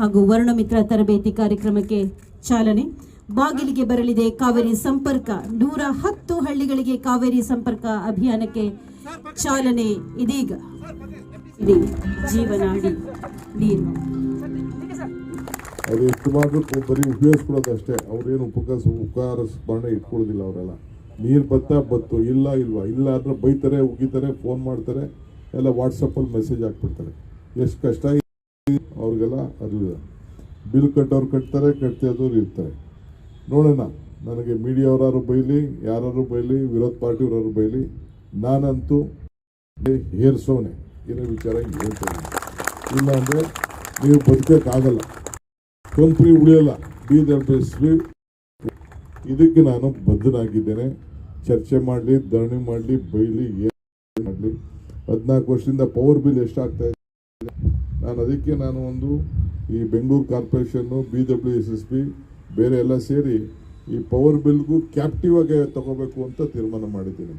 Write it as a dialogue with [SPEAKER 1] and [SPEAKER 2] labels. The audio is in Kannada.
[SPEAKER 1] ಹಾಗೂ ವರ್ಣಮಿತ್ರ ತರಬೇತಿ ಕಾರ್ಯಕ್ರಮಕ್ಕೆ ಚಾಲನೆ. ಬಾಗಿಲಿಗೆ ಬರಲಿದೆ ಕಾವೇರಿ ಸಂಪರ್ಕ. ನೂರ ಹತ್ತು ಹಳ್ಳಿಗಳಿಗೆ ಕಾವೇರಿ ಸಂಪರ್ಕ ಅಭಿಯಾನಕ್ಕೆ ಚಾಲನೆ. ಇದೀಗ ಇಡೀ ಜೀವನಾಡಿ ನೀರು.
[SPEAKER 2] ಅದು ಎಷ್ಟು ಮಾಡಿದ್ರು ಬರೀ ಅಷ್ಟೇ. ಅವ್ರೇನು ಉಪಕಾರ ಉಪಕಾರ ಸ್ಮರಣೆ ಇಟ್ಕೊಳ್ಳೋದಿಲ್ಲ ಅವರೆಲ್ಲ. ನೀರು ಬತ್ತಾ ಬತ್ತು. ಇಲ್ಲ ಇಲ್ವಾ? ಇಲ್ಲ ಅಂದ್ರೆ ಬೈತಾರೆ, ಉಗಿತಾರೆ ಫೋನ್ ಮಾಡ್ತಾರೆ, ಎಲ್ಲ ವಾಟ್ಸಪ್ಪಲ್ಲಿ ಮೆಸೇಜ್ ಹಾಕ್ಬಿಡ್ತಾರೆ. ಎಷ್ಟು ಕಷ್ಟ ಅವ್ರಿಗೆಲ್ಲ ಅರಿವಿದೆ ಬಿಲ್ ಕಟ್ಟೋರು ಕಟ್ತಾರೆ ಕಟ್ತಿದ್ದವ್ರು ಇರ್ತಾರೆ. ನೋಡೋಣ, ನನಗೆ ಮೀಡಿಯಾವ್ರಾರು ಬೈಲಿ ಯಾರು ಬೈಲಿ, ವಿರೋಧ ಪಾರ್ಟಿಯವ್ರಾರು ಬೈಲಿ, ನಾನಂತೂ ಹೇರ್ಸೋನೆ ಏನೇ ವಿಚಾರ ಹೇಳ್ತೇನೆ ಇಲ್ಲ ಅಂದರೆ ನೀವು ಬದುಕೋಕ್ಕಾಗಲ್ಲ. ಕಂಪ್ನಿ ಉಳಿಯಲ್ಲ. ಬಿ ಬೇಸ್ವಿ ಇದಕ್ಕೆ ನಾನು ಬದ್ಧನಾಗಿದ್ದೇನೆ. ಚರ್ಚೆ ಮಾಡಲಿ, ಧರಣಿ ಮಾಡಲಿ, ಬೈಲಿ, ಏನು ಮಾಡಲಿ. ಹದಿನಾಲ್ಕು ವರ್ಷದಿಂದ ಪವರ್ ಬಿಲ್ ಎಷ್ಟಾಗ್ತಾ ಇದೆ? ನಾನು ಅದಕ್ಕೆ ನಾನು ಒಂದು ಈ Bengaluru corporation B W S S P ಬೇರೆ ಎಲ್ಲ ಸೇರಿ ಈ ಪವರ್ ಬಿಲ್ಗೂ ಕ್ಯಾಪ್ಟಿವ್ ಆಗಿ ತಗೋಬೇಕು ಅಂತ ತೀರ್ಮಾನ ಮಾಡಿದ್ದೀನಿ.